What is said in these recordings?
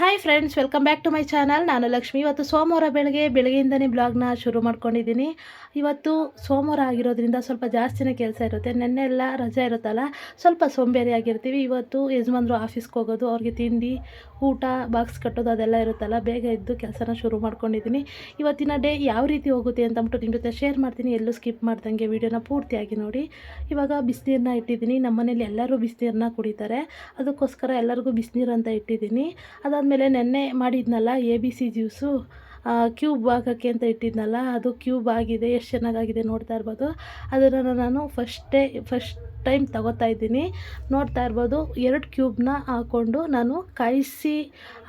Hi friends welcome back to my channel ನಾನು ಲಕ್ಷ್ಮಿ. ಇವತ್ತು ಸೋಮವಾರ ಬೆಳಗ್ಗೆ, ಬೆಳಗ್ಗೆಯಿಂದನೇ ಬ್ಲಾಗ್ನ ಶುರು ಮಾಡ್ಕೊಂಡಿದ್ದೀನಿ. ಇವತ್ತು ಸೋಮವಾರ ಆಗಿರೋದ್ರಿಂದ ಸ್ವಲ್ಪ ಜಾಸ್ತಿನೇ ಕೆಲಸ ಇರುತ್ತೆ. ನೆನ್ನೆ ಎಲ್ಲ ರಜೆ ಇರುತ್ತಲ್ಲ, ಸ್ವಲ್ಪ ಸೋಂಬೇರಿ ಆಗಿರ್ತೀವಿ. ಇವತ್ತು ಯಜಮಾನ್ರು ಆಫೀಸ್ಗೆ ಹೋಗೋದು, ಅವ್ರಿಗೆ ತಿಂಡಿ, ಊಟ ಬಾಕ್ಸ್ ಕಟ್ಟೋದು ಅದೆಲ್ಲ ಇರುತ್ತಲ್ಲ, ಬೇಗ ಇದ್ದು ಕೆಲಸನ ಶುರು ಮಾಡ್ಕೊಂಡಿದ್ದೀನಿ. ಇವತ್ತಿನ ಡೇ ಯಾವ ರೀತಿ ಹೋಗುತ್ತೆ ಅಂತ ನಿಮ್ಮ ಜೊತೆ ಶೇರ್ ಮಾಡ್ತೀನಿ. ಎಲ್ಲೂ ಸ್ಕಿಪ್ ಮಾಡ್ದಂಗೆ ವೀಡಿಯೋನ ಪೂರ್ತಿಯಾಗಿ ನೋಡಿ. ಇವಾಗ ಬಿಸಿನೀರನ್ನ ಇಟ್ಟಿದ್ದೀನಿ. ನಮ್ಮ ಮನೇಲಿ ಎಲ್ಲರೂ ಬಿಸಿನೀರನ್ನ ಕುಡಿತಾರೆ. ಅದಕ್ಕೋಸ್ಕರ ಎಲ್ಲರಿಗೂ ಬಿಸಿನೀರು ಅಂತ ಇಟ್ಟಿದ್ದೀನಿ. ಅದಾದಮೇಲೆ ನೆನ್ನೆ ಮಾಡಿದ್ನಲ್ಲ A B C juice. Cube ಹಾಕೋಕ್ಕೆ ಅಂತ ಇಟ್ಟಿದ್ನಲ್ಲ, ಅದು ಕ್ಯೂಬ್ ಆಗಿದೆ, ಎಷ್ಟು ಚೆನ್ನಾಗಾಗಿದೆ ನೋಡ್ತಾ ಇರ್ಬೋದು. ಅದನ್ನು ನಾನು ಫಸ್ಟೇ ಫಸ್ಟ್ ಟೈಮ್ ತಗೋತಾ ಇದ್ದೀನಿ. ನೋಡ್ತಾ ಇರ್ಬೋದು, ಎರಡು ಕ್ಯೂಬ್ನ ಹಾಕ್ಕೊಂಡು ನಾನು ಕಾಯಿಸಿ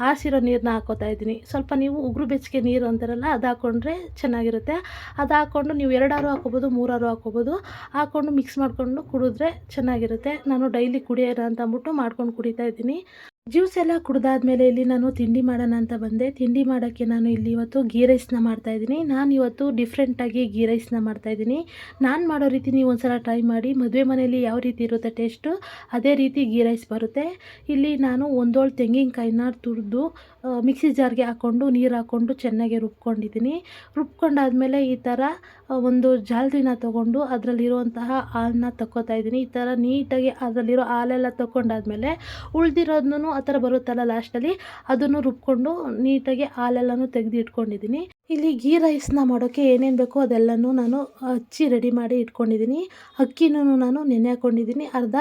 ಆಸಿರೋ ನೀರನ್ನ ಹಾಕೋತಾ ಇದ್ದೀನಿ. ಸ್ವಲ್ಪ ನೀವು ಉಗುರು ಬೆಚ್ಚಗೆ ನೀರು ಅಂತಾರಲ್ಲ, ಅದು ಹಾಕ್ಕೊಂಡ್ರೆ ಚೆನ್ನಾಗಿರುತ್ತೆ. ಅದು ಹಾಕ್ಕೊಂಡು ನೀವು ಎರಡಾರು ಹಾಕೋಬೋದು ಮೂರಾರು ಹಾಕೋಬೋದು. ಹಾಕ್ಕೊಂಡು ಮಿಕ್ಸ್ ಮಾಡಿಕೊಂಡು ಕುಡಿದ್ರೆ ಚೆನ್ನಾಗಿರುತ್ತೆ. ನಾನು ಡೈಲಿ ಕುಡಿಯೋರ ಅಂತ ಅಂದ್ಬಿಟ್ಟು ಮಾಡ್ಕೊಂಡು ಕುಡಿತಾ ಇದ್ದೀನಿ. ಜ್ಯೂಸ್ ಎಲ್ಲ ಕುಡ್ದಾದ್ಮೇಲೆ ಇಲ್ಲಿ ನಾನು ತಿಂಡಿ ಮಾಡೋಣ ಅಂತ ಬಂದೆ. ತಿಂಡಿ ಮಾಡೋಕ್ಕೆ ನಾನು ಇಲ್ಲಿ ಇವತ್ತು ಗೀ ರೈಸ್ನ ಮಾಡ್ತಾಯಿದ್ದೀನಿ ನಾನು ಇವತ್ತು ಡಿಫ್ರೆಂಟಾಗಿ ಗೀ ರೈಸ್ನ ಮಾಡ್ತಾಯಿದ್ದೀನಿ ನಾನು ಮಾಡೋ ರೀತಿ ನೀವು ಒಂದ್ಸಲ ಟ್ರೈ ಮಾಡಿ, ಮದುವೆ ಮನೆಯಲ್ಲಿ ಯಾವ ರೀತಿ ಇರುತ್ತೆ ಟೇಸ್ಟು ಅದೇ ರೀತಿ ಗೀ ರೈಸ್ ಬರುತ್ತೆ. ಇಲ್ಲಿ ನಾನು ಒಂದೋಳು ತೆಂಗಿನಕಾಯಿನ ತುರಿದು ಮಿಕ್ಸಿ ಜಾರ್ಗೆ ಹಾಕ್ಕೊಂಡು ನೀರು ಹಾಕ್ಕೊಂಡು ಚೆನ್ನಾಗಿ ರುಬ್ಕೊಂಡಿದ್ದೀನಿ. ರುಬ್ಕೊಂಡಾದಮೇಲೆ ಈ ಥರ ಒಂದು ಜಾಲ್ರಿನ ತೊಗೊಂಡು ಅದರಲ್ಲಿರುವಂತಹ ಹಾಲನ್ನ ತಕ್ಕೋತಾ ಇದ್ದೀನಿ. ಈ ಥರ ನೀಟಾಗಿ ಅದರಲ್ಲಿರೋ ಹಾಲೆಲ್ಲ ತಗೊಂಡಾದ್ಮೇಲೆ ಉಳಿದಿರೋದನ್ನು ಆ ಥರ ಬರುತ್ತಲ್ಲ ಲಾಸ್ಟಲ್ಲಿ ಅದನ್ನು ರುಬ್ಕೊಂಡು ನೀಟಾಗಿ ಹಾಲೆಲ್ಲನೂ ತೆಗೆದು ಇಟ್ಕೊಂಡಿದ್ದೀನಿ ಇಲ್ಲಿ ಗೀ ರೈಸ್ನ ಮಾಡೋಕ್ಕೆ ಏನೇನು ಬೇಕೋ ಅದೆಲ್ಲನೂ ನಾನು ಹಚ್ಚಿ ರೆಡಿ ಮಾಡಿ ಇಟ್ಕೊಂಡಿದ್ದೀನಿ. ಅಕ್ಕಿನೂ ನಾನು ನೆನೆ ಹಾಕ್ಕೊಂಡಿದ್ದೀನಿ ಅರ್ಧ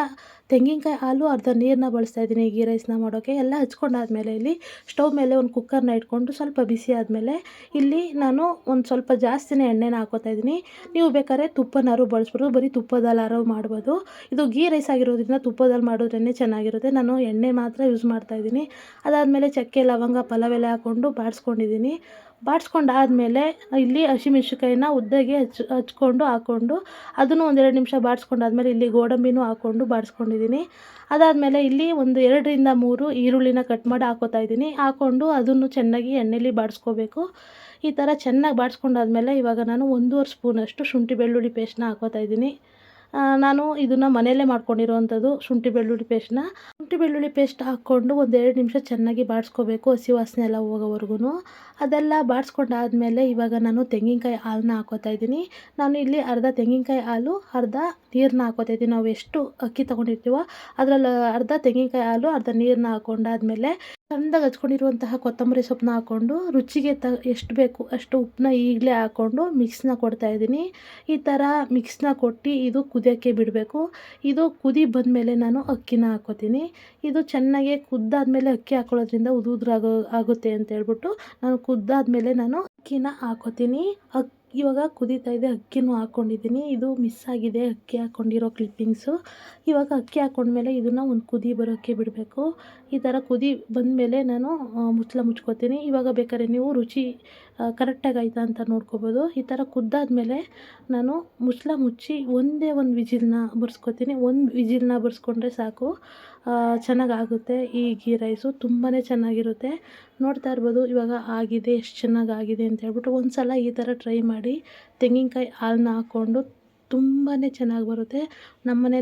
ತೆಂಗಿನಕಾಯಿ ಹಾಲು, ಅರ್ಧ ನೀರನ್ನ ಬಳಸ್ತಾ ಇದ್ದೀನಿ ಗೀ ರೈಸ್ನ ಮಾಡೋಕ್ಕೆ ಎಲ್ಲ ಹಚ್ಕೊಂಡಾದ್ಮೇಲೆ ಇಲ್ಲಿ ಸ್ಟವ್ ಮೇಲೆ ಒಂದು ಕುಕ್ಕರ್ನ ಇಟ್ಕೊಂಡು ಸ್ವಲ್ಪ ಬಿಸಿ ಆದಮೇಲೆ ಇಲ್ಲಿ ನಾನು ಒಂದು ಸ್ವಲ್ಪ ಜಾಸ್ತಿನೇ ಎಣ್ಣೆನ ಹಾಕೋತಾ ಇದ್ದೀನಿ. ನೀವು ಬೇಕಾದ್ರೆ ತುಪ್ಪನಾರು ಬಳಸ್ಬೋದು, ಬರೀ ತುಪ್ಪದಲ್ಲಾರು ಮಾಡ್ಬೋದು. ಇದು ಗೀ ರೈಸ್ ಆಗಿರೋದ್ರಿಂದ ತುಪ್ಪದಲ್ಲಿ ಮಾಡೋದ್ರೇ ಚೆನ್ನಾಗಿರುತ್ತೆ. ನಾನು ಎಣ್ಣೆ ಮಾತ್ರ ಯೂಸ್ ಮಾಡ್ತಾಯಿದ್ದೀನಿ ಅದಾದಮೇಲೆ ಚಕ್ಕೆ, ಲವಂಗ ಪಲಾವೆಲೆ ಹಾಕ್ಕೊಂಡು ಬಾಡಿಸ್ಕೊಂಡಿದ್ದೀನಿ. ಬಾಡಿಸ್ಕೊಂಡಾದ್ಮೇಲೆ ಇಲ್ಲಿ ಹಸಿಮೆಣ್ಸಿನ್ಕಾಯಿನ ಉದ್ದಗೆ ಹಚ್ ಹಚ್ಕೊಂಡು ಹಾಕ್ಕೊಂಡು ಅದನ್ನು ಒಂದೆರಡು ನಿಮಿಷ ಬಾಡಿಸ್ಕೊಂಡಾದ್ಮೇಲೆ ಇಲ್ಲಿ ಗೋಡಂಬಿನೂ ಹಾಕ್ಕೊಂಡು ಬಾಡಿಸ್ಕೊಂಡಿದ್ದೀನಿ. ಅದಾದಮೇಲೆ ಇಲ್ಲಿ ಒಂದು ಎರಡರಿಂದ ಮೂರು ಈರುಳ್ಳಿನ ಕಟ್ ಮಾಡಿ ಹಾಕೋತಾ ಇದ್ದೀನಿ. ಹಾಕ್ಕೊಂಡು ಅದನ್ನು ಚೆನ್ನಾಗಿ ಎಣ್ಣೆಲಿ ಬಾಡಿಸ್ಕೋಬೇಕು. ಈ ಥರ ಚೆನ್ನಾಗಿ ಬಾಡಿಸ್ಕೊಂಡಾದ್ಮೇಲೆ ಇವಾಗ ನಾನು ಒಂದೂವರೆ ಸ್ಪೂನಷ್ಟು ಶುಂಠಿ ಬೆಳ್ಳುಳ್ಳಿ ಪೇಸ್ಟ್ನ ಹಾಕೋತಾ ಇದ್ದೀನಿ. ನಾನು ಇದನ್ನು ಮನೆಯಲ್ಲೇ ಮಾಡ್ಕೊಂಡಿರೋವಂಥದ್ದು ಶುಂಠಿ ಬೆಳ್ಳುಳ್ಳಿ ಪೇಸ್ಟ್ನ. ಶುಂಠಿ ಬೆಳ್ಳುಳ್ಳಿ ಪೇಸ್ಟ್ ಹಾಕ್ಕೊಂಡು ಒಂದೆರಡು ನಿಮಿಷ ಚೆನ್ನಾಗಿ ಬಾಡಿಸ್ಕೋಬೇಕು ಹಸಿ ವಾಸನೆ ಎಲ್ಲ ಹೋಗೋವರೆಗೂ ಅದೆಲ್ಲ ಬಾಡಿಸ್ಕೊಂಡಾದ್ಮೇಲೆ ಇವಾಗ ನಾನು ತೆಂಗಿನಕಾಯಿ ಹಾಲನ್ನ ಹಾಕೋತಾ ಇದ್ದೀನಿ. ನಾನು ಇಲ್ಲಿ ಅರ್ಧ ತೆಂಗಿನಕಾಯಿ ಹಾಲು, ಅರ್ಧ ನೀರನ್ನ ಹಾಕೋತಾ ಇದ್ದೀನಿ. ನಾವು ಎಷ್ಟು ಅಕ್ಕಿ ತೊಗೊಂಡಿರ್ತೀವೋ ಅದರಲ್ಲಿ ಅರ್ಧ ತೆಂಗಿನಕಾಯಿ ಹಾಲು, ಅರ್ಧ ನೀರನ್ನ ಹಾಕ್ಕೊಂಡಾದ್ಮೇಲೆ ಚೆಂದಾಗಿ ಹಚ್ಕೊಂಡಿರುವಂತಹ ಕೊತ್ತಂಬರಿ ಸೊಪ್ಪನ್ನ ಹಾಕ್ಕೊಂಡು ರುಚಿಗೆ ತ, ಎಷ್ಟು ಬೇಕು ಅಷ್ಟು ಉಪ್ಪನ್ನ ಈಗಲೇ ಹಾಕ್ಕೊಂಡು ಮಿಕ್ಸ್ನ ಕೊಡ್ತಾಯಿದ್ದೀನಿ ಈ ಥರ ಮಿಕ್ಸ್ನ ಕೊಟ್ಟು ಇದು ಕುದಿಯೋಕ್ಕೆ ಬಿಡಬೇಕು. ಇದು ಕುದಿ ಬಂದಮೇಲೆ ನಾನು ಅಕ್ಕಿನ ಹಾಕೋತೀನಿ ಇದು ಚೆನ್ನಾಗಿ ಕುದ್ದಾದ್ಮೇಲೆ ಅಕ್ಕಿ ಹಾಕೊಳ್ಳೋದ್ರಿಂದ ಉದು ಉದುರಾಗೋ ಆಗುತ್ತೆ ಅಂತ ಹೇಳ್ಬಿಟ್ಟು ನಾನು ಕುದ್ದಾದ್ಮೇಲೆ ನಾನು ಅಕ್ಕಿನ ಹಾಕೋತೀನಿ ಅಕ್ಕಿ ಇವಾಗ ಕುದೀತಾ ಇದೆ, ಅಕ್ಕಿನೂ ಹಾಕ್ಕೊಂಡಿದ್ದೀನಿ ಇದು ಮಿಸ್ ಆಗಿದೆ, ಅಕ್ಕಿ ಹಾಕ್ಕೊಂಡಿರೋ ಕ್ಲಿಪ್ಪಿಂಗ್ಸು ಇವಾಗ ಅಕ್ಕಿ ಹಾಕ್ಕೊಂಡ್ಮೇಲೆ ಇದನ್ನು ಒಂದು ಕುದಿ ಬರೋಕ್ಕೆ ಬಿಡಬೇಕು. ಈ ಥರ ಕುದಿ ಬಂದಮೇಲೆ ನಾನು ಮುಚ್ಚಳ ಮುಚ್ಕೋತೀನಿ. ಇವಾಗ ಬೇಕಾದ್ರೆ ನೀವು ರುಚಿ ಕರೆಕ್ಟಾಗಿ ಆಯ್ತಾ ಅಂತ ನೋಡ್ಕೋಬೋದು. ಈ ಥರ ಕುದ್ದಾದ್ಮೇಲೆ ನಾನು ಮುಚ್ಚಳ ಮುಚ್ಚಿ ಒಂದೇ ಒಂದು ವಿಜಿಲ್ನ ಬರ್ಸ್ಕೊತೀನಿ. ಒಂದು ವಿಜಿಲ್ನ ಬರ್ಸ್ಕೊಂಡ್ರೆ ಸಾಕು. ಚೆನ್ನಾಗಾಗುತ್ತೆ ಈ ಗೀ ರೈಸು. ತುಂಬಾ ಚೆನ್ನಾಗಿರುತ್ತೆ. ನೋಡ್ತಾ ಇರ್ಬೋದು ಇವಾಗ ಆಗಿದೆ, ಎಷ್ಟು ಚೆನ್ನಾಗಾಗಿದೆ ಅಂತ ಹೇಳ್ಬಿಟ್ಟು ಒಂದು ಸಲ ಈ ಥರ ಟ್ರೈ ಮಾಡಿ ತೆಂಗಿನಕಾಯಿ ಹಾಲನ್ನ ಹಾಕ್ಕೊಂಡು ತುಂಬಾ ಚೆನ್ನಾಗಿ ಬರುತ್ತೆ. ನಮ್ಮ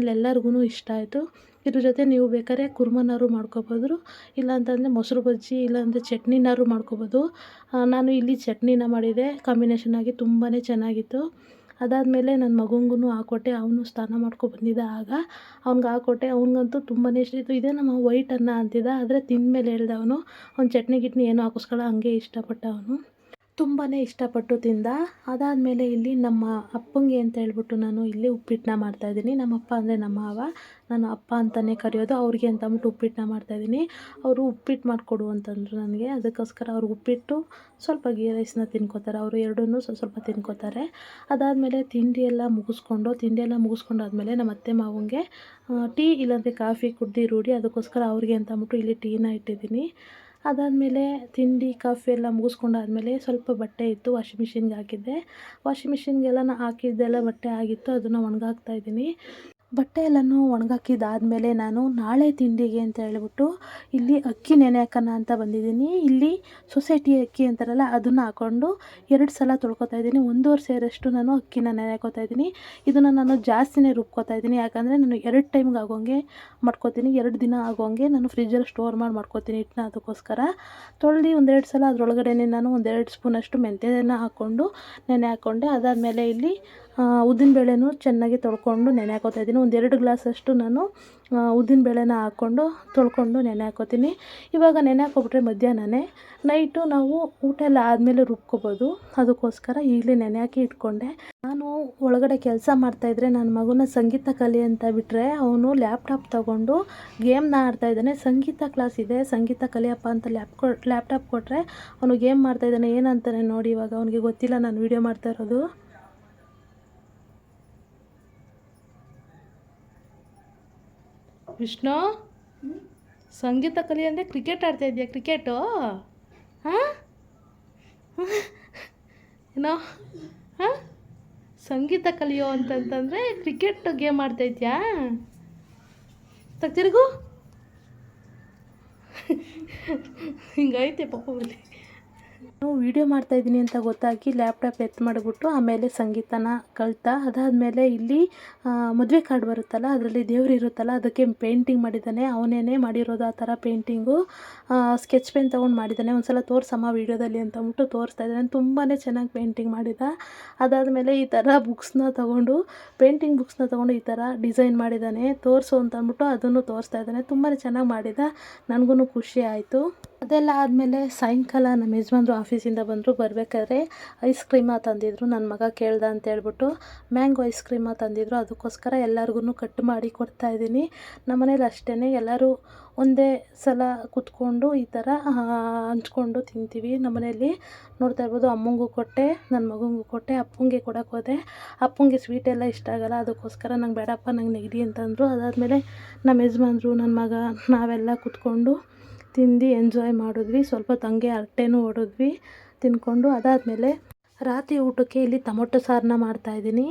ಇಷ್ಟ ಆಯಿತು. ಇದ್ರ ಜೊತೆ ನೀವು ಬೇಕಾದ್ರೆ ಕುರ್ಮನಾದ್ರು ಮಾಡ್ಕೊಬೋದು. ಇಲ್ಲ ಅಂತಂದರೆ ಮೊಸರು ಬಜ್ಜಿ, ಇಲ್ಲಾಂದರೆ ಚಟ್ನಿನಾದ್ರು ಮಾಡ್ಕೊಬೋದು. ನಾನು ಇಲ್ಲಿ ಚಟ್ನಿನ ಮಾಡಿದೆ. ಕಾಂಬಿನೇಷನ್ ಆಗಿ ತುಂಬಾ ಚೆನ್ನಾಗಿತ್ತು. ಅದಾದಮೇಲೆ ನನ್ನ ಮಗಂಗೂ ಹಾಕೊಟ್ಟೆ ಅವನು ಸ್ನಾನ ಮಾಡ್ಕೊ ಬಂದಿದ್ದ ಆಗ. ಅವ್ನಿಗೆ ಹಾಕೊಟ್ಟೆ ಅವ್ನಿಗಂತೂ ತುಂಬಾ ಇಷ್ಟ ಇತ್ತು ಇದೇ ನಮ್ಮ ವೈಟ್ ಅನ್ನ ಅಂತಿದ್ದ, ಆದರೆ ತಿಂದಮೇಲೆ ಹೇಳ್ದ ಅವನು ಅವ್ನು ಚಟ್ನಿ ಗಿಟ್ನಿ ಏನೂ ಹಾಕಿಸ್ಕೊಳ್ಳೋ ಹಂಗೆ ಇಷ್ಟಪಟ್ಟ ಅವನು ತುಂಬಾ ಇಷ್ಟಪಟ್ಟು ತಿಂದ. ಅದಾದಮೇಲೆ ಇಲ್ಲಿ ನಮ್ಮ ಅಪ್ಪಂಗೆ ಅಂತ ಹೇಳ್ಬಿಟ್ಟು ನಾನು ಇಲ್ಲಿ ಉಪ್ಪಿಟ್ಟನ್ನ ಮಾಡ್ತಾಯಿದ್ದೀನಿ ನಮ್ಮ ಅಪ್ಪ ಅಂದರೆ ನಮ್ಮ ಮಾವ. ನಾನು ಅಪ್ಪ ಅಂತಲೇ ಕರೆಯೋದು ಅವ್ರಿಗೆ ಅಂತ ಅಂದ್ಬಿಟ್ಟು ಉಪ್ಪಿಟ್ಟನ್ನ ಮಾಡ್ತಾಯಿದ್ದೀನಿ ಅವರು ಉಪ್ಪಿಟ್ಟು ಮಾಡಿಕೊಡು ಅಂತಂದರು ನನಗೆ. ಅದಕ್ಕೋಸ್ಕರ ಅವರು ಉಪ್ಪಿಟ್ಟು ಸ್ವಲ್ಪ ಗೀ ರೈಸ್ನ ತಿನ್ಕೋತಾರೆ. ಅವರು ಎರಡೂ ಸ್ವಲ್ಪ ಸ್ವಲ್ಪ ತಿನ್ಕೋತಾರೆ. ಅದಾದಮೇಲೆ ತಿಂಡಿ ಎಲ್ಲ ಮುಗಿಸ್ಕೊಂಡು, ತಿಂಡಿ ಎಲ್ಲ ಮುಗಿಸ್ಕೊಂಡಾದ್ಮೇಲೆ ನಮ್ಮ ಅತ್ತೆ ಮಾವಂಗೆ ಟೀ ಇಲ್ಲಾಂದರೆ ಕಾಫಿ ಕುಡ್ದು ರೂಢಿ ಅದಕ್ಕೋಸ್ಕರ ಅವ್ರಿಗೆ ಅಂತ ಅಂದ್ಬಿಟ್ಟು ಇಲ್ಲಿ ಟೀನ ಇಟ್ಟಿದ್ದೀನಿ. ಅದಾದಮೇಲೆ ತಿಂಡಿ, ಕಾಫಿ ಎಲ್ಲ ಮುಗಿಸ್ಕೊಂಡಾದ್ಮೇಲೆ ಸ್ವಲ್ಪ ಬಟ್ಟೆ ಇತ್ತು, ವಾಷಿಂಗ್ ಮಿಷಿನ್ಗೆ ಹಾಕಿದ್ದೆ. ವಾಷಿಂಗ್ ಮಿಷಿನ್ಗೆಲ್ಲ ಹಾಕಿದ್ದೆಲ್ಲ ಬಟ್ಟೆ ಆಗಿತ್ತು, ಅದನ್ನು ಒಣಗಾಕ್ತಾ ಇದ್ದೀನಿ. ಬಟ್ಟೆ ಎಲ್ಲನೂ ಒಣಗಾಕಿದ್ದಾದಮೇಲೆ ನಾನು ನಾಳೆ ತಿಂಡಿಗೆ ಅಂತ ಹೇಳ್ಬಿಟ್ಟು ಇಲ್ಲಿ ಅಕ್ಕಿ ನೆನೆ ಹಾಕೋಣ ಅಂತ ಬಂದಿದ್ದೀನಿ. ಇಲ್ಲಿ ಸೊಸೈಟಿ ಅಕ್ಕಿ ಅಂತಾರಲ್ಲ, ಅದನ್ನು ಹಾಕ್ಕೊಂಡು ಎರಡು ಸಲ ತೊಳ್ಕೊತಾ ಇದ್ದೀನಿ. ಒಂದೂವರೆ ಸೇರಷ್ಟು ನಾನು ಅಕ್ಕಿನ ನೆನೆ ಹಾಕೋತಾ ಇದ್ದೀನಿ. ಇದನ್ನು ನಾನು ಜಾಸ್ತಿನೇ ರುಬ್ಕೋತಾ ಇದ್ದೀನಿ. ಯಾಕಂದರೆ ನಾನು ಎರಡು ಟೈಮ್ಗೆ ಆಗೋಂಗೆ ಮಾಡ್ಕೋತೀನಿ. ಎರಡು ದಿನ ಆಗೋಂಗೆ ನಾನು ಫ್ರಿಜ್ಜಲ್ಲಿ ಸ್ಟೋರ್ ಮಾಡಿ ಮಾಡ್ಕೋತೀನಿ ಹಿಟ್ಟನ್ನ ಅದಕ್ಕೋಸ್ಕರ. ತೊಳೆದು ಒಂದೆರಡು ಸಲ ಅದರೊಳಗಡೆ ನಾನು ಒಂದೆರಡು ಸ್ಪೂನಷ್ಟು ಮೆಂತ್ಯನ ಹಾಕ್ಕೊಂಡು, ನೆನೆ ಹಾಕ್ಕೊಂಡೆ ಅದಾದಮೇಲೆ ಇಲ್ಲಿ ಉದ್ದಿನಬೇಳೆನೂ ಚೆನ್ನಾಗಿ ತೊಳ್ಕೊಂಡು ನೆನೆ ಹಾಕೋತಾ ಇದ್ದೀನಿ. ಒಂದೆರಡು ಗ್ಲಾಸಷ್ಟು ನಾನು ಉದ್ದಿನ ಬೇಳೆನ ಹಾಕ್ಕೊಂಡು ತೊಳ್ಕೊಂಡು ನೆನೆ ಹಾಕೋತೀನಿ. ಇವಾಗ ನೆನೆ ಹಾಕೋಬಿಟ್ರೆ ಮಧ್ಯಾಹ್ನನೇ. ನೈಟು ನಾವು ಊಟ ಎಲ್ಲ ಆದಮೇಲೆ ರುಬ್ಕೋಬೋದು. ಅದಕ್ಕೋಸ್ಕರ ಈಗಲೇ ನೆನೆ ಹಾಕಿ ಇಟ್ಕೊಂಡೆ. ನಾನು ಒಳಗಡೆ ಕೆಲಸ ಮಾಡ್ತಾಯಿದ್ರೆ ನನ್ನ ಮಗುನ ಸಂಗೀತ ಕಲಿ ಅಂತ ಬಿಟ್ಟರೆ ಅವನು ಲ್ಯಾಪ್ಟಾಪ್ ತೊಗೊಂಡು ಗೇಮ್ನ ಆಡ್ತಾಯಿದ್ದಾನೆ ಸಂಗೀತ ಕ್ಲಾಸ್ ಇದೆ. ಸಂಗೀತ ಕಲಿಯಪ್ಪ ಅಂತ ಲ್ಯಾಪ್ ಕೊ, ಲ್ಯಾಪ್ಟಾಪ್ ಕೊಟ್ಟರೆ ಅವನು ಗೇಮ್ ಮಾಡ್ತಾಯಿದ್ದಾನೆ ಏನಂತಾನೆ ನೋಡಿ ಇವಾಗ. ಅವನಿಗೆ ಗೊತ್ತಿಲ್ಲ ನಾನು ವೀಡಿಯೋ ಮಾಡ್ತಾ ಇರೋದು. ವಿಷ್ಣು ಸಂಗೀತ ಕಲಿ ಅಂದರೆ ಕ್ರಿಕೆಟ್ ಆಡ್ತಾ ಇದೆಯಾ ಕ್ರಿಕೆಟು ಹಾಂ? ಏನೋ? ಹಾಂ? ಸಂಗೀತ ಕಲಿಯೋ ಅಂತಂತಂದರೆ ಕ್ರಿಕೆಟ್ ಗೇಮ್ ಆಡ್ತಾ ಇದೆಯಾ? ತಿರುಗು. ಹಿಂಗೈತೆ ಪಾಪ ಬಲ್ಲಿ ವೀಡಿಯೋ ಮಾಡ್ತಾಯಿದ್ದೀನಿ ಅಂತ ಗೊತ್ತಾಗಿ ಲ್ಯಾಪ್ಟಾಪ್ ಎತ್ತು ಮಾಡಿಬಿಟ್ಟು ಆಮೇಲೆ ಸಂಗೀತನ ಕಲಿತಾ, ಅದಾದಮೇಲೆ ಇಲ್ಲಿ ಮದುವೆ ಕಾರ್ಡ್ ಬರುತ್ತಲ್ಲ, ಅದರಲ್ಲಿ ದೇವ್ರು ಇರುತ್ತಲ್ಲ, ಅದಕ್ಕೆ ಪೇಂಟಿಂಗ್ ಮಾಡಿದ್ದಾನೆ. ಅವನೇನೇ ಮಾಡಿರೋದು ಆ ಥರ ಪೇಂಟಿಂಗು ಸ್ಕೆಚ್ ಪೆನ್ ತೊಗೊಂಡು ಮಾಡಿದ್ದಾನೆ. ಒಂದು ಸಲ ತೋರ್ಸಮ್ಮ ವೀಡಿಯೋದಲ್ಲಿ ಅಂತ ಅಂದ್ಬಿಟ್ಟು ತೋರಿಸ್ತಾ ಇದ್ದಾನೆ. ತುಂಬಾ ಚೆನ್ನಾಗಿ ಪೇಂಟಿಂಗ್ ಮಾಡಿದ. ಅದಾದಮೇಲೆ ಈ ಥರ ಬುಕ್ಸ್ನ ತೊಗೊಂಡು ಪೇಂಟಿಂಗ್ ಬುಕ್ಸ್ನ ತೊಗೊಂಡು ಈ ಥರ ಡಿಸೈನ್ ಮಾಡಿದ್ದಾನೆ. ತೋರಿಸು ಅಂತ ಅಂದ್ಬಿಟ್ಟು ಅದನ್ನು ತೋರಿಸ್ತಾ ಇದ್ದಾನೆ. ತುಂಬಾ ಚೆನ್ನಾಗಿ ಮಾಡಿದ. ನನಗೂ ಖುಷಿ ಆಯಿತು. ಅದೆಲ್ಲ ಆದಮೇಲೆ ಸಾಯಂಕಾಲ ನಮ್ಮ ಯಜಮಾನ್ರು ಆಫೀಸಿಂದ ಬಂದರು. ಬರಬೇಕಾದ್ರೆ ಐಸ್ ಕ್ರೀಮ ತಂದಿದ್ರು. ನನ್ನ ಮಗ ಕೇಳ್ದ ಅಂತ ಹೇಳ್ಬಿಟ್ಟು ಮ್ಯಾಂಗೋ ಐಸ್ ಕ್ರೀಮ ತಂದಿದ್ರು. ಅದಕ್ಕೋಸ್ಕರ ಎಲ್ಲರಿಗೂ ಕಟ್ ಮಾಡಿ ಕೊಡ್ತಾಯಿದ್ದೀನಿ ನಮ್ಮ ಮನೇಲಿ ಅಷ್ಟೇ ಎಲ್ಲರೂ ಒಂದೇ ಸಲ ಕುತ್ಕೊಂಡು ಈ ಥರ ಹಂಚ್ಕೊಂಡು ತಿಂತೀವಿ. ನಮ್ಮ ಮನೇಲಿ ನೋಡ್ತಾ ಇರ್ಬೋದು ಅಮ್ಮಂಗೂ ಕೊಟ್ಟೆ ನನ್ನ ಮಗಂಗೂ ಕೊಟ್ಟೆ, ಅಪ್ಪಂಗೆ ಕೊಡೋಕೆ ಹೋದೆ. ಅಪ್ಪಂಗೆ ಸ್ವೀಟ್ ಎಲ್ಲ ಇಷ್ಟ ಆಗೋಲ್ಲ. ಅದಕ್ಕೋಸ್ಕರ ನಂಗೆ ಬೇಡಪ್ಪ, ನಂಗೆ ನೆಗಡಿ ಅಂತಂದರು. ಅದಾದಮೇಲೆ ನಮ್ಮ ಯಜಮಾನ್ರು ನನ್ನ ಮಗ ನಾವೆಲ್ಲ ಕುತ್ಕೊಂಡು ತಿಂದು ಎಂಜಾಯ್ ಮಾಡಿದ್ವಿ. ಸ್ವಲ್ಪ ತಂಗೆ ಹರಟೆನೂ ಹೊಡೆದ್ವಿ. ತಿಂದ್ಕೊಂಡು ಅದಾದಮೇಲೆ ರಾತ್ರಿ ಊಟಕ್ಕೆ ಇಲ್ಲಿ ಟೊಮೊಟೊ ಸಾರನ್ನ ಮಾಡ್ತಾಯಿದ್ದೀನಿ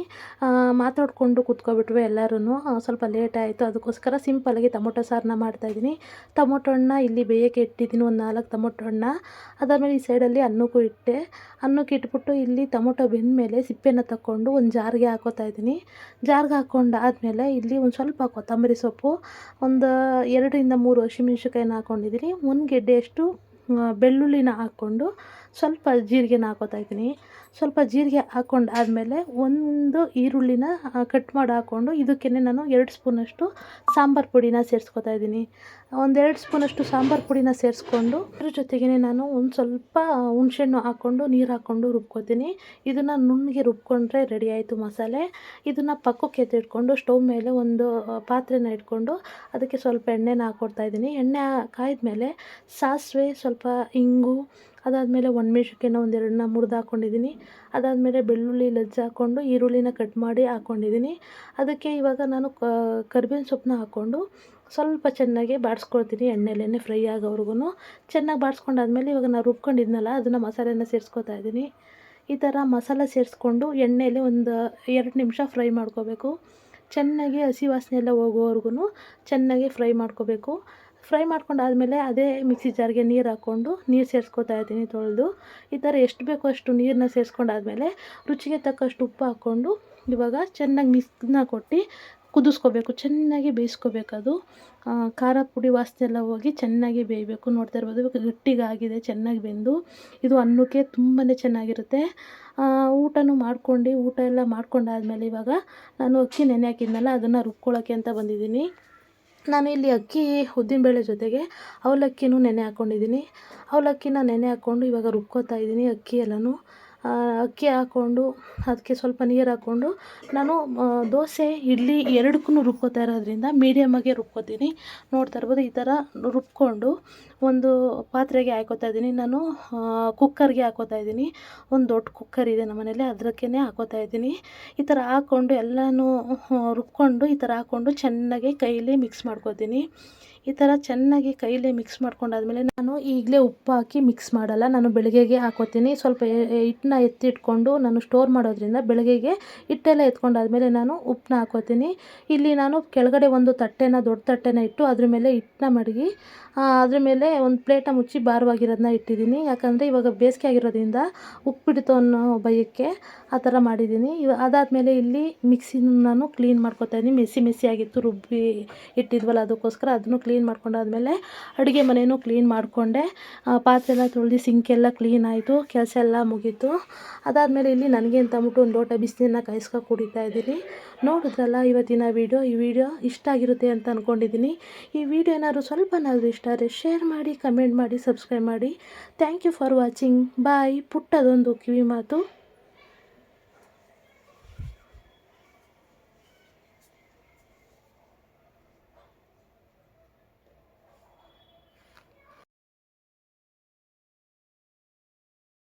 ಮಾತಾಡಿಕೊಂಡು ಕೂತ್ಕೊಬಿಟ್ವಿ ಎಲ್ಲರೂ ಸ್ವಲ್ಪ ಲೇಟ್ ಆಯಿತು. ಅದಕ್ಕೋಸ್ಕರ ಸಿಂಪಲ್ಲಾಗಿ ಟೊಮೊಟೊ ಸಾರನ್ನ ಮಾಡ್ತಾಯಿದ್ದೀನಿ ಟೊಮೊಟೊ ಹಣ್ಣ ಇಲ್ಲಿ ಬೇಯಕ್ಕೆ ಇಟ್ಟಿದ್ದೀನಿ. ಒಂದು ನಾಲ್ಕು ಟೊಮೊಟೊ ಹಣ್ಣ. ಅದಾದಮೇಲೆ ಈ ಸೈಡಲ್ಲಿ ಅನ್ನಕ್ಕೂ ಇಟ್ಟೆ. ಅನ್ನಕ್ಕೆ ಇಟ್ಬಿಟ್ಟು ಇಲ್ಲಿ ಟೊಮೊಟೊ ಬೆಂದಮೇಲೆ ಸಿಪ್ಪೆನ ತಗೊಂಡು ಒಂದು ಜಾರಿಗೆ ಹಾಕೋತಾ ಇದ್ದೀನಿ. ಜಾರ್ಗೆ ಹಾಕ್ಕೊಂಡಾದ್ಮೇಲೆ ಇಲ್ಲಿ ಒಂದು ಸ್ವಲ್ಪ ಕೊತ್ತಂಬರಿ ಸೊಪ್ಪು, ಒಂದು ಎರಡರಿಂದ ಮೂರು ಹಸಿಮೆಣ್ಸಿನ್ಕಾಯಿನ ಹಾಕ್ಕೊಂಡಿದ್ದೀನಿ ಒಂದು ಗೆಡ್ಡೆಯಷ್ಟು ಬೆಳ್ಳುಳ್ಳಿನ ಹಾಕ್ಕೊಂಡು ಸ್ವಲ್ಪ ಜೀರಿಗೆನ ಹಾಕೋತಾ ಇದ್ದೀನಿ. ಸ್ವಲ್ಪ ಜೀರಿಗೆ ಹಾಕ್ಕೊಂಡು ಆದಮೇಲೆ ಒಂದು ಈರುಳ್ಳಿನ ಕಟ್ ಮಾಡಿ ಹಾಕ್ಕೊಂಡು ಇದಕ್ಕೆ ನಾನು ಎರಡು ಸ್ಪೂನಷ್ಟು ಸಾಂಬಾರು ಪುಡಿನ ಸೇರಿಸ್ಕೊತಾ ಇದ್ದೀನಿ. ಒಂದೆರಡು ಸ್ಪೂನಷ್ಟು ಸಾಂಬಾರು ಪುಡಿನ ಸೇರಿಸ್ಕೊಂಡು ಅದ್ರ ಜೊತೆಗೇ ನಾನು ಒಂದು ಸ್ವಲ್ಪ ಹುಣ್ಸೆಹಣ್ಣು ಹಾಕ್ಕೊಂಡು ನೀರು ಹಾಕ್ಕೊಂಡು ರುಬ್ಕೋತೀನಿ. ಇದನ್ನು ನುಣ್ಣಗೆ ರುಬ್ಕೊಂಡ್ರೆ ರೆಡಿ ಆಯಿತು ಮಸಾಲೆ. ಇದನ್ನು ಪಕ್ಕಕ್ಕೆ ಎತ್ತಿಟ್ಕೊಂಡು ಸ್ಟವ್ ಮೇಲೆ ಒಂದು ಪಾತ್ರೆನ ಇಟ್ಕೊಂಡು ಅದಕ್ಕೆ ಸ್ವಲ್ಪ ಎಣ್ಣೆನ ಹಾಕ್ಕೊಡ್ತಾ ಇದ್ದೀನಿ. ಎಣ್ಣೆ ಕಾಯ್ದ ಮೇಲೆ ಸಾಸಿವೆ, ಸ್ವಲ್ಪ ಇಂಗು ಅದಾದಮೇಲೆ ಒಣಮೆಣ್ಸಿನ್ಕಾಯಿನ ಒಂದೆರಡನ್ನ ಮುರಿದು ಹಾಕ್ಕೊಂಡಿದ್ದೀನಿ ಅದಾದಮೇಲೆ ಬೆಳ್ಳುಳ್ಳಿ ಲಜ್ಜ ಹಾಕ್ಕೊಂಡು ಈರುಳ್ಳಿನ ಕಟ್ ಮಾಡಿ ಹಾಕ್ಕೊಂಡಿದ್ದೀನಿ ಅದಕ್ಕೆ ಇವಾಗ ನಾನು ಕರ್ಬೇವಿನ ಸೊಪ್ಪನ್ನ ಹಾಕ್ಕೊಂಡು ಸ್ವಲ್ಪ ಚೆನ್ನಾಗಿ ಬಾಡಿಸ್ಕೊಳ್ತೀನಿ ಎಣ್ಣೆಲೇ ಫ್ರೈ ಆಗೋವರೆಗೂ ಚೆನ್ನಾಗಿ ಬಾಡಿಸ್ಕೊಂಡಾದ್ಮೇಲೆ ಇವಾಗ ನಾನು ರುಬ್ಕೊಂಡಿದ್ನಲ್ಲ ಅದನ್ನು ಮಸಾಲೆನ ಸೇರಿಸ್ಕೊತಾ ಇದ್ದೀನಿ ಈ ಥರ ಮಸಾಲೆ ಸೇರಿಸ್ಕೊಂಡು ಎಣ್ಣೆಯಲ್ಲಿ ಒಂದು ಎರಡು ನಿಮಿಷ ಫ್ರೈ ಮಾಡ್ಕೋಬೇಕು. ಚೆನ್ನಾಗಿ ಹಸಿ ವಾಸನೆ ಎಲ್ಲ ಹೋಗೋವರೆಗೂ ಚೆನ್ನಾಗಿ ಫ್ರೈ ಮಾಡ್ಕೋಬೇಕು. ಫ್ರೈ ಮಾಡ್ಕೊಂಡಾದಮೇಲೆ ಅದೇ ಮಿಕ್ಸಿ ಜಾರ್ಗೆ ನೀರು ಹಾಕ್ಕೊಂಡು ನೀರು ಸೇರಿಸ್ಕೊತಾ ಇದ್ದೀನಿ ತೊಳೆದು. ಈ ಥರ ಎಷ್ಟು ಬೇಕೋ ಅಷ್ಟು ನೀರನ್ನ ಸೇರಿಸ್ಕೊಂಡಾದ್ಮೇಲೆ ರುಚಿಗೆ ತಕ್ಕಷ್ಟು ಉಪ್ಪು ಹಾಕ್ಕೊಂಡು ಇವಾಗ ಚೆನ್ನಾಗಿ ಮಿಕ್ಸ್ನ ಕೊಟ್ಟು ಕುದಿಸ್ಕೋಬೇಕು, ಚೆನ್ನಾಗಿ ಬೇಯಿಸ್ಕೋಬೇಕು ಅದು. ಖಾರ ಪುಡಿ ವಾಸನೆ ಎಲ್ಲ ಹೋಗಿ ಚೆನ್ನಾಗಿ ಬೇಯಬೇಕು. ನೋಡ್ತಾ ಇರ್ಬೋದು ಗಟ್ಟಿಗಾಗಿದೆ, ಚೆನ್ನಾಗಿ ಬೆಂದು. ಇದು ಅನ್ನಕ್ಕೆ ತುಂಬಾ ಚೆನ್ನಾಗಿರುತ್ತೆ. ಊಟನೂ ಮಾಡ್ಕೊಂಡು, ಊಟ ಎಲ್ಲ ಮಾಡ್ಕೊಂಡಾದ್ಮೇಲೆ ಇವಾಗ ನಾನು ಅಕ್ಕಿ ನೆನೆ ಹಾಕಿದ್ನಲ್ಲ, ಅದನ್ನು ರುಬ್ಕೊಳ್ಳೋಕ್ಕೆ ಅಂತ ಬಂದಿದ್ದೀನಿ. ನಾನು ಇಲ್ಲಿ ಅಕ್ಕಿ ಉದ್ದಿನಬೇಳೆ ಜೊತೆಗೆ ಅವಲಕ್ಕಿನೂ ನೆನೆ ಹಾಕ್ಕೊಂಡಿದ್ದೀನಿ ಅವಲಕ್ಕಿನ ನೆನೆ ಹಾಕ್ಕೊಂಡು ಇವಾಗ ರುಬ್ಕೊಳ್ತಾ ಇದ್ದೀನಿ ಅಕ್ಕಿ ಎಲ್ಲನೂ. ಅಕ್ಕಿ ಹಾಕ್ಕೊಂಡು ಅದಕ್ಕೆ ಸ್ವಲ್ಪ ನೀರು ಹಾಕ್ಕೊಂಡು ನಾನು ದೋಸೆ, ಇಡ್ಲಿ ಎರಡಕ್ಕೂ ರುಬ್ಕೋತಾ ಇರೋದ್ರಿಂದ ಮೀಡಿಯಮ್ಮಾಗೆ ರುಬ್ಕೋತೀನಿ. ನೋಡ್ತಾ ಇರ್ಬೋದು ಈ ಥರ ರುಬ್ಕೊಂಡು ಒಂದು ಪಾತ್ರೆಗೆ ಹಾಕೋತಾ ಇದ್ದೀನಿ. ನಾನು ಕುಕ್ಕರ್ಗೆ ಹಾಕೋತಾ ಇದ್ದೀನಿ. ಒಂದು ದೊಡ್ಡ ಕುಕ್ಕರ್ ಇದೆ ನಮ್ಮ ಮನೇಲಿ ಅದಕ್ಕೇ ಹಾಕೋತಾ ಇದ್ದೀನಿ. ಈ ಥರ ಹಾಕ್ಕೊಂಡು ಎಲ್ಲನೂ ರುಬ್ಕೊಂಡು ಈ ಥರ ಹಾಕ್ಕೊಂಡು ಚೆನ್ನಾಗಿ ಕೈಲಿ ಮಿಕ್ಸ್ ಮಾಡ್ಕೋತೀನಿ. ಈ ಥರ ಚೆನ್ನಾಗಿ ಕೈಲೇ ಮಿಕ್ಸ್ ಮಾಡ್ಕೊಂಡಾದ್ಮೇಲೆ ನಾನು ಈಗಲೇ ಉಪ್ಪು ಹಾಕಿ ಮಿಕ್ಸ್ ಮಾಡಲ್ಲ. ನಾನು ಬೆಳಗ್ಗೆಗೆ ಹಾಕೋತೀನಿ. ಸ್ವಲ್ಪ ಹಿಟ್ಟನ್ನ ಎತ್ತಿಟ್ಕೊಂಡು ನಾನು ಸ್ಟೋರ್ ಮಾಡೋದ್ರಿಂದ ಬೆಳಗ್ಗೆಗೆ ಹಿಟ್ಟೆಲ್ಲ ಎತ್ಕೊಂಡಾದ್ಮೇಲೆ ನಾನು ಉಪ್ಪನ್ನ ಹಾಕೋತೀನಿ. ಇಲ್ಲಿ ನಾನು ಕೆಳಗಡೆ ಒಂದು ತಟ್ಟೆನ, ದೊಡ್ಡ ತಟ್ಟೆನ ಇಟ್ಟು ಅದ್ರ ಮೇಲೆ ಹಿಟ್ಟನ್ನ ಮಡಗಿ ಅದ್ರ ಮೇಲೆ ಒಂದು ಪ್ಲೇಟ ಮುಚ್ಚಿ ಭಾರವಾಗಿರೋದನ್ನ ಇಟ್ಟಿದ್ದೀನಿ. ಯಾಕಂದರೆ ಇವಾಗ ಬೇಸಿಗೆ ಆಗಿರೋದ್ರಿಂದ ಉಪ್ಪು ಬಿಡ್ತು ಅನ್ನೋ ಭಯಕ್ಕೆ ಆ ಥರ ಮಾಡಿದ್ದೀನಿ. ಇವ, ಅದಾದಮೇಲೆ ಇಲ್ಲಿ ಮಿಕ್ಸಿನ ನಾನು ಕ್ಲೀನ್ ಮಾಡ್ಕೊತಾ ಇದ್ದೀನಿ. ಮೆಸಿ ಮೆಸಿ ಆಗಿತ್ತು, ರುಬ್ಬಿ ಇಟ್ಟಿದ್ವಲ್ಲ ಅದಕ್ಕೋಸ್ಕರ ಅದನ್ನು ಕ್ಲೀನ್ ಮಾಡ್ಕೊಂಡಾದ್ಮೇಲೆ ಅಡುಗೆ ಮನೆಯೂ ಕ್ಲೀನ್ ಮಾಡಿಕೊಂಡೆ. ಪಾತ್ರೆ ಎಲ್ಲ ತೊಳೆದು ಸಿಂಕ್ ಎಲ್ಲ ಕ್ಲೀನ್ ಆಯಿತು, ಕೆಲಸ ಎಲ್ಲ ಮುಗೀತು. ಅದಾದಮೇಲೆ ಇಲ್ಲಿ ನನಗೆ ಅಂತ ಅಂದ್ಬಿಟ್ಟು ಒಂದು ಲೋಟ ಬಿಸಿನೀರನ್ನ ಕಾಯಿಸ್ಕೊ ಕುಡಿತಾ ಇದ್ದೀನಿ. ನೋಡಿದ್ರಲ್ಲ ಇವತ್ತಿನ ವೀಡಿಯೋ ಈ ವಿಡಿಯೋ ಇಷ್ಟ ಆಗಿರುತ್ತೆ ಅಂತ ಅಂದ್ಕೊಂಡಿದ್ದೀನಿ ಈ ವಿಡಿಯೋ ಏನಾದ್ರು ಸ್ವಲ್ಪನಾದರೂ ಇಷ್ಟ ಆದರೆ ಶೇರ್ ಮಾಡಿ ಕಮೆಂಟ್ ಮಾಡಿ ಸಬ್ಸ್ಕ್ರೈಬ್ ಮಾಡಿ. Thank you for watching bye ಪುಟ್ಟದೊಂದು ಕಿವಿ ಮಾತು.